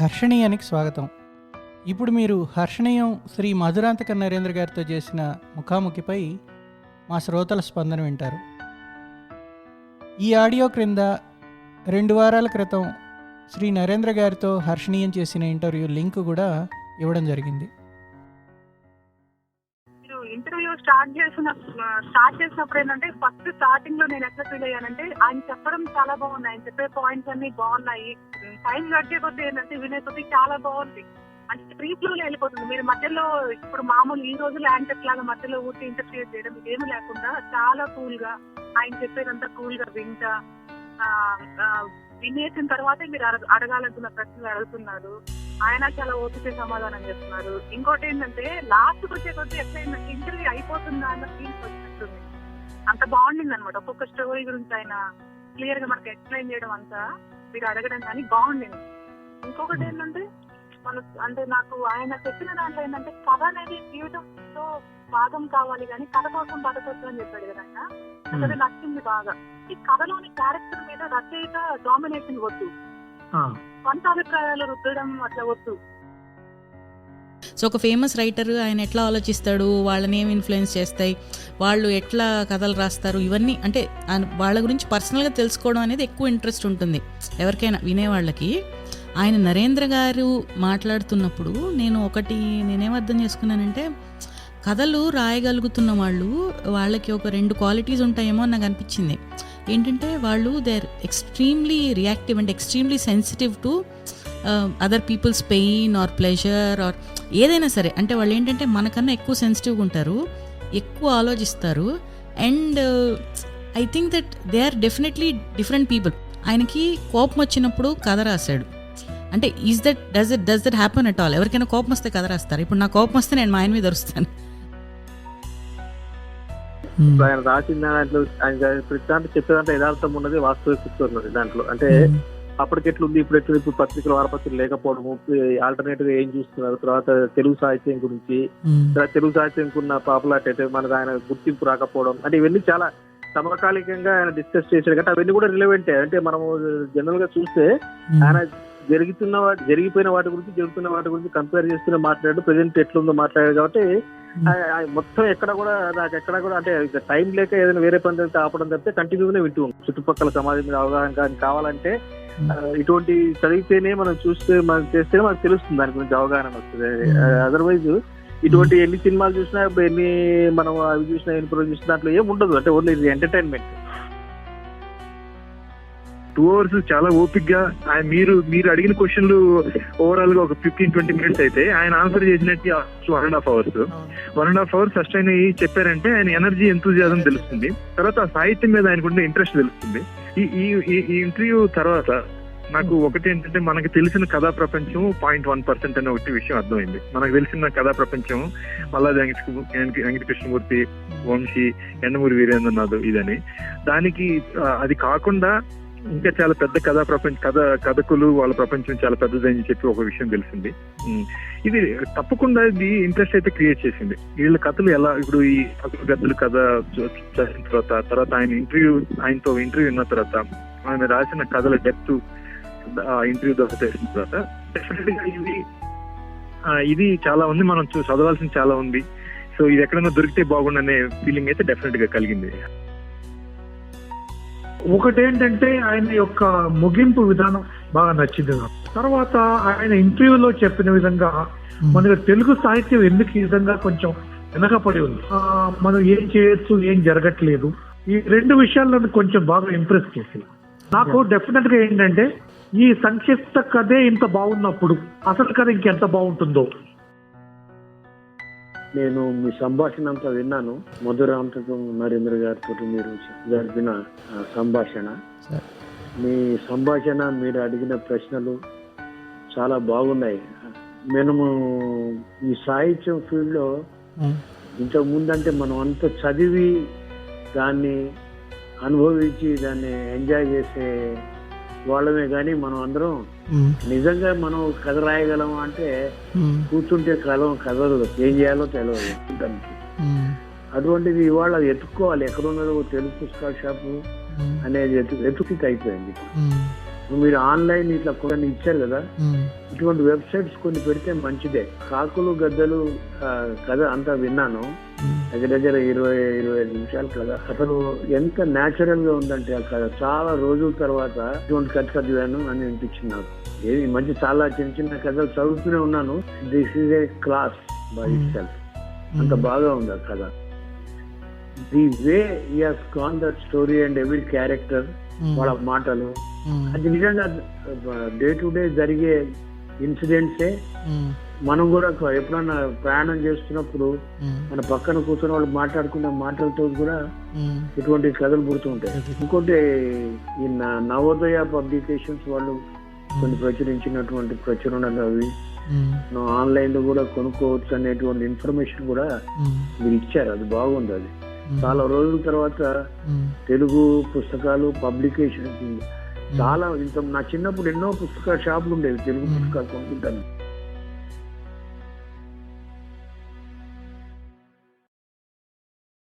హర్షణీయానికి స్వాగతం. ఇప్పుడు మీరు హర్షణీయం శ్రీ మధురాంతక నరేంద్ర గారితో చేసిన ముఖాముఖిపై మా శ్రోతల స్పందన వింటారు. ఈ ఆడియో క్రింద రెండు వారాల క్రితం శ్రీ నరేంద్ర గారితో హర్షణీయం చేసిన ఇంటర్వ్యూ లింక్ కూడా ఇవ్వడం జరిగింది. ఇంటర్వ్యూ స్టార్ట్ చేసిన స్టార్ట్ చేసినప్పుడు ఏంటంటే ఫస్ట్ స్టార్టింగ్లో నేను ఎట్లా ఫీల్ అయ్యానంటే ఆయన చెప్పడం చాలా బాగున్నాయి ఆయన చెప్పే పాయింట్స్ అన్ని బాగున్నాయి. టైం గడిచే కొద్దీ ఏంటంటే వినే కొద్దీ చాలా బాగుంది. అంటే ఫ్రీ ఫ్లో వెళ్ళిపోతుంది. మీరు మధ్యలో ఇప్పుడు మామూలు ఈ రోజు ల్యాండ్ లాగా మధ్యలో ఊరికి ఇంటర్ఫియర్ చేయడం ఇదేమి లేకుండా చాలా కూల్గా ఆయన చెప్పేదంతా కూల్గా వింటా. వినేసిన తర్వాతే మీరు అడగ- అడగాలనుకున్న ప్రశ్నలు అడుగుతున్నారు. ఆయన చాలా ఓపిక సమాధానం చెప్తున్నారు. ఇంకోటి ఏంటంటే లాస్ట్ వచ్చే కొద్ది ఎట్లయిందంటే ఇంటర్వ్యూ అయిపోతుందా అన్న ఫీల్ వచ్చినట్టుంది. అంత బాగుండింది అనమాట ఒక్కొక్క స్టోరీ గురించి ఆయన క్లియర్గా మనకి ఎక్స్ప్లెయిన్ చేయడం అంతా మీరు అడగడం కానీ బాగుండింది. ఇంకొకటి ఏంటంటే మన అంటే నాకు ఆయన చెప్పిన దాంట్లో ఏంటంటే కథ అనేది జీవితంతో భాగం కావాలి కానీ కథ కోసం బతకొచ్చు అని చెప్పాడు కదా అది నచ్చింది బాగా. ఈ కథలోని క్యారెక్టర్ మీద రచయిత డామినేషన్ వద్దు సొంత అభిప్రాయాలు రుద్దడం అట్లా వద్దు. సో ఒక ఫేమస్ రైటర్ ఆయన ఎట్లా ఆలోచిస్తాడు? వాళ్ళని ఏం ఇన్ఫ్లుయెన్స్ చేస్తాయి? వాళ్ళు ఎట్లా కథలు రాస్తారు? ఇవన్నీ అంటే ఆయన- వాళ్ళ గురించి పర్సనల్గా తెలుసుకోవడం అనేది ఎక్కువ ఇంట్రెస్ట్ ఉంటుంది. ఎవరికైనా వినేవాళ్ళకి. ఆయన నరేంద్ర గారు మాట్లాడుతున్నప్పుడు నేను ఒకటి నేనేం అర్థం చేసుకున్నానంటే కథలు రాయగలుగుతున్న వాళ్ళు వాళ్ళకి ఒక రెండు క్వాలిటీస్ ఉంటాయేమో నాకు అనిపించింది. ఏంటంటే వాళ్ళు they are extremely reactive and extremely sensitive to other people's pain or pleasure or ఏదైనా సరే. అంటే వాళ్ళు ఏంటంటే మనకన్నా ఎక్కువ సెన్సిటివ్గా ఉంటారు ఎక్కువ ఆలోచిస్తారు and I think that they are definitely different people ఆయనకి కోపం వచ్చినప్పుడు కథ రాశాడు. అంటే is that does it does that happen at all ఎవరికైనా కోపం వస్తే కథ రాస్తారు. ఇప్పుడు నా కోపం వస్తే నేను మా ఆయన మీద అరుస్తాను. ఇప్పుడు ఆయన రాసిన దాంట్లో ఆయన ప్రతి దాంట్లో చెప్పేదంటే యథార్థం ఉన్నది వాస్తవికత ఉన్నది దాంట్లో. అంటే అప్పటికి ఎట్లుంది ఇప్పుడు ఎట్లుంది ఇప్పుడు పత్రికలు వారపత్రికలు లేకపోవడము ఆల్టర్నేటివ్ ఏం చూస్తున్నారు? తర్వాత తెలుగు సాహిత్యం గురించి తర్వాత తెలుగు సాహిత్యంకి ఉన్న పాపులారిటీ అయితే మనకు ఆయన గుర్తింపు రాకపోవడం అంటే ఇవన్నీ చాలా సమకాలికంగా ఆయన డిస్కస్ చేశాడు కాబట్టి అవన్నీ కూడా రిలవెంటే అంటే మనము జనరల్గా చూస్తే ఆయన జరుగుతున్న వాటి జరిగిపోయిన వాటి గురించి జరుగుతున్న వాటి గురించి కంపేర్ చేస్తూనే మాట్లాడాడు ప్రజెంట్ ఎట్లుందో మాట్లాడాడు కాబట్టి మొత్తం ఎక్కడ కూడా నాకు ఎక్కడ కూడా అంటే టైం లేక ఏదైనా వేరే పని అయితే ఆపడం తప్పితే కంటిన్యూగానే వింటూ ఉంటాం. చుట్టుపక్కల సమాజం మీద అవగాహన కానీ కావాలంటే ఇటువంటి చదివితేనే మనం చూస్తే మనం చేస్తే మనకు తెలుస్తుంది దాని గురించి అవగాహన వస్తుంది. అదర్వైజ్ ఇటువంటి ఎన్ని సినిమాలు చూసినా ఎన్ని మనం అవి చూసినా ఎన్ని ప్రోగ్రామ్ చూసినా దాంట్లో ఏం ఉండదు. అంటే ఓన్లీ ఇది ఎంటర్టైన్మెంట్ టూ అవర్స్ చాలా ఓపిక్గా ఆయన మీరు మీరు అడిగిన క్వశ్చన్లు ఓవరాల్గా ఒక ఫిఫ్టీన్ ట్వంటీ మినిట్స్ అయితే ఆయన ఆన్సర్ చేసినట్టు one and half hours one and half hours first ఆయన చెప్పారంటే ఆయన ఎనర్జీ ఎంతూజియాజం తెలుస్తుంది. తర్వాత ఆ సాహిత్యం మీద ఆయనకుండే ఇంట్రెస్ట్ తెలుస్తుంది. ఈ ఈ- ఇంటర్వ్యూ తర్వాత నాకు ఒకటి ఏంటంటే మనకి తెలిసిన కథా ప్రపంచం పాయింట్ వన్ పర్సెంట్ అనే ఒకటి విషయం అర్థమైంది. మనకు తెలిసిన కథా ప్రపంచం మల్లాది వెంకట వెంకట కృష్ణమూర్తి వంశీ ఎండమూరి వీరేంద్రనాథ్ ఇదని. దానికి అది కాకుండా ఇంకా చాలా పెద్ద కథా ప్రపంచ కథ కథకులు వాళ్ళ ప్రపంచం చాలా పెద్దదని చెప్పి ఒక విషయం తెలిసింది. ఇది తప్పకుండా ఇది ఇంట్రెస్ట్ అయితే క్రియేట్ చేసింది. వీళ్ళ కథలు ఎలా ఇప్పుడు ఈ కథలు గద్దలు కథ చేసిన తర్వాత తర్వాత ఆయన ఇంటర్వ్యూ ఆయనతో ఇంటర్వ్యూ ఉన్న తర్వాత ఆయన రాసిన కథల డెప్త్ ఆ ఇంటర్వ్యూ ద్వారా తెలిసిన తర్వాత డెఫినెట్గా ఇది ఇది చాలా ఉంది. మనం చూ- చదవాల్సింది చాలా ఉంది. సో ఇది ఎక్కడైనా దొరికితే బాగుండనే ఫీలింగ్ అయితే డెఫినెట్గా కలిగింది. ఒకటేంటంటే ఆయన యొక్క ముగింపు విధానం బాగా నచ్చింది నాకు. తర్వాత ఆయన ఇంటర్వ్యూలో చెప్పిన విధంగా మనకు తెలుగు సాహిత్యం ఎందుకు ఈ విధంగా కొంచెం వెనకపడి ఉంది? మనం ఏం చేయొచ్చు ఏం జరగట్లేదు. ఈ రెండు విషయాలు నన్ను కొంచెం బాగా ఇంప్రెస్ చేసింది. నాకు డెఫినెట్గా ఏంటంటే ఈ సంక్షిప్త కథే ఇంత బాగున్నప్పుడు అసలు కథ ఇంకెంత బాగుంటుందో నేను మీ సంభాషణ అంతా విన్నాను. మధురాంతకం నరేంద్ర గారితో మీరు జరిపిన సంభాషణ. మీ సంభాషణ మీరు అడిగిన ప్రశ్నలు చాలా బాగున్నాయి. మనము ఈ సాహిత్యం ఫీల్డ్లో ఇంతకు ముందంటే మనం అంత చదివి దాన్ని అనుభవించి దాన్ని ఎంజాయ్ చేసే వాళ్ళమే కానీ మనం అందరం నిజంగా మనం కథ రాయగలం అంటే కూర్చుంటే కలం కథలు. ఏం చేయాలో తెలియదు దానికి. అటువంటిది ఇవాళ ఎత్తుక్కోవాలి. ఎక్కడున్నదో తెలుగు పుస్తకాల షాపు అనేది ఎత్తు ఎత్తుకి అయిపోయింది. మీరు ఆన్లైన్ ఇట్లా కొన్ని ఇచ్చారు కదా. ఇటువంటి వెబ్సైట్స్ కొన్ని పెడితే మంచిదే. కాకులు గద్దలు కథ అంతా విన్నాను. దగ్గర దగ్గర ఇరవై ఇరవై ఐదు నిమిషాలు కదా. అసలు ఎంత న్యాచురల్గా ఉందంటే ఆ కథ. చాలా రోజుల తర్వాత ఇటువంటి కథ చదివాను అని అనిపించింది నాకు. ఏది ఈ మధ్య చాలా చిన్న చిన్న కథలు చదువుతూనే ఉన్నాను. This is a class by self అంత బాగా ఉంది ఆ కథ. The way has gone that story and every character. వాళ్ళ మాటలు మ్మ్. అది నిజంగా డే టు డే జరిగే ఇన్సిడెంట్సే మ్మ్. మనం కూడా ఎప్పుడన్నా ప్రయాణం చేస్తున్నప్పుడు. మన పక్కన కూర్చొని వాళ్ళు మాట్లాడుకున్న మాటలతో కూడా. ఇటువంటి కథలు పుడుతూ ఉంటాయి ఇంకోటి ఈ నవోదయ పబ్లికేషన్స్ వాళ్ళు కొన్ని ప్రచురించినటువంటి ప్రచురణలు అవి ఆన్లైన్లో కూడా కొనుక్కోవచ్చు అనేటువంటి ఇన్ఫర్మేషన్ కూడా. మీరు ఇచ్చారు అది బాగుంది అది. చాలా రోజుల తర్వాత మ్మ్. తెలుగు పుస్తకాలు పబ్లికేషన్. చాలా ఇంత నా చిన్నప్పుడు ఎన్నో పుస్తక షాపులు ఉండేవి తెలుగు పుస్తకాలు కొనుక్కుంటాను.